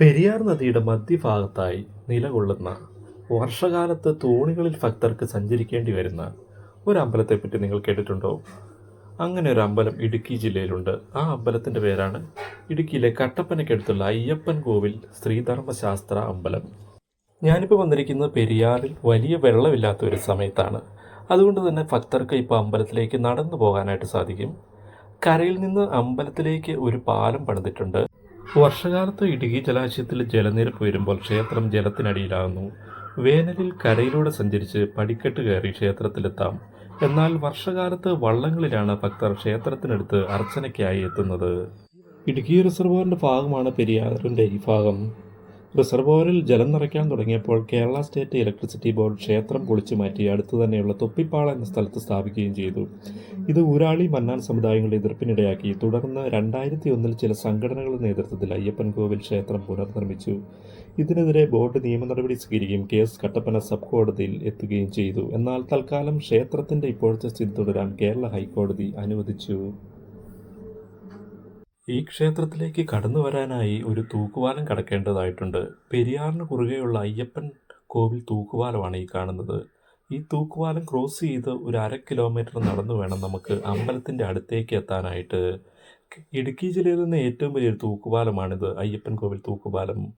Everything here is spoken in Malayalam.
പെരിയാർ നദിയുടെ മധ്യഭാഗത്തായി നിലകൊള്ളുന്ന വർഷകാലത്ത് തോണികളിൽ ഭക്തർക്ക് സഞ്ചരിക്കേണ്ടി വരുന്ന ഒരു അമ്പലത്തെപ്പറ്റി നിങ്ങൾ കേട്ടിട്ടുണ്ടോ? അങ്ങനെ ഒരു അമ്പലം ഇടുക്കി ജില്ലയിലുണ്ട്. ആ അമ്പലത്തിന്റെ പേരാണ് ഇടുക്കിയിലെ കട്ടപ്പനയ്ക്കടുത്തുള്ള അയ്യപ്പൻ കോവിൽ ശ്രീധർമ്മശാസ്ത്ര അമ്പലം. ഞാനിപ്പോൾ വന്നിരിക്കുന്നത് പെരിയാറിൽ വലിയ വെള്ളമില്ലാത്ത ഒരു സമയത്താണ്. അതുകൊണ്ട് തന്നെ ഭക്തർക്ക് ഇപ്പോൾ അമ്പലത്തിലേക്ക് നടന്നു പോകാനായിട്ട് സാധിക്കും. കരയിൽ നിന്ന് അമ്പലത്തിലേക്ക് ഒരു പാലം പണിതിട്ടുണ്ട്. വർഷകാലത്ത് ഇടുക്കി ജലാശയത്തിൽ ജലനിരപ്പ് വരുമ്പോൾ ക്ഷേത്രം ജലത്തിനടിയിലാകുന്നു. വേനലിൽ കരയിലൂടെ സഞ്ചരിച്ച് പടിക്കെട്ട് കയറി ക്ഷേത്രത്തിലെത്താം. എന്നാൽ വർഷകാലത്ത് വള്ളങ്ങളിലാണ് ഭക്തർ ക്ഷേത്രത്തിനടുത്ത് അർച്ചനയ്ക്കായി എത്തുന്നത്. ഇടുക്കി റിസർവോറിന്റെ ഭാഗമാണ് പെരിയാറിന്റെ ഈ ഭാഗം. റിസർവോറിൽ ജലം നിറയ്ക്കാൻ തുടങ്ങിയപ്പോൾ കേരള സ്റ്റേറ്റ് ഇലക്ട്രിസിറ്റി ബോർഡ് ക്ഷേത്രം പൊളിച്ചു മാറ്റി അടുത്തു തന്നെയുള്ള തൊപ്പിപ്പാള എന്ന സ്ഥലത്ത് സ്ഥാപിക്കുകയും ചെയ്തു. ഇത് ഊരാളി മന്നാൻ സമുദായങ്ങളുടെ എതിർപ്പിനിടയാക്കി. തുടർന്ന് രണ്ടായിരത്തി ഒന്നിൽ ചില സംഘടനകളുടെ നേതൃത്വത്തിൽ അയ്യപ്പൻ കോവിൽ ക്ഷേത്രം പുനർനിർമ്മിച്ചു. ഇതിനെതിരെ ബോർഡ് നിയമ നടപടി സ്വീകരിക്കുകയും കേസ് കട്ടപ്പന സബ് കോടതിയിൽ എത്തുകയും ചെയ്തു. എന്നാൽ തൽക്കാലം ക്ഷേത്രത്തിന്റെ ഇപ്പോഴത്തെ സ്ഥിതി തുടരാൻ കേരള ഹൈക്കോടതി അനുവദിച്ചു. ഈ ക്ഷേത്രത്തിലേക്ക് കടന്നു വരാനായി ഒരു തൂക്കുപാലം കടക്കേണ്ടതായിട്ടുണ്ട്. പെരിയാറിന് കുറുകെയുള്ള അയ്യപ്പൻ കോവിൽ തൂക്കുപാലമാണ് ഈ കാണുന്നത്. ഈ തൂക്കുപാലം ക്രോസ് ചെയ്ത് ഒരു അര കിലോമീറ്റർ നടന്നു വേണം നമുക്ക് അമ്പലത്തിന്റെ അടുത്തേക്ക് എത്താനായിട്ട്. ഇടുക്കി ജില്ലയിൽ നിന്ന് ഏറ്റവും വലിയൊരു തൂക്കുപാലമാണിത് അയ്യപ്പൻ കോവിൽ തൂക്കുപാലം.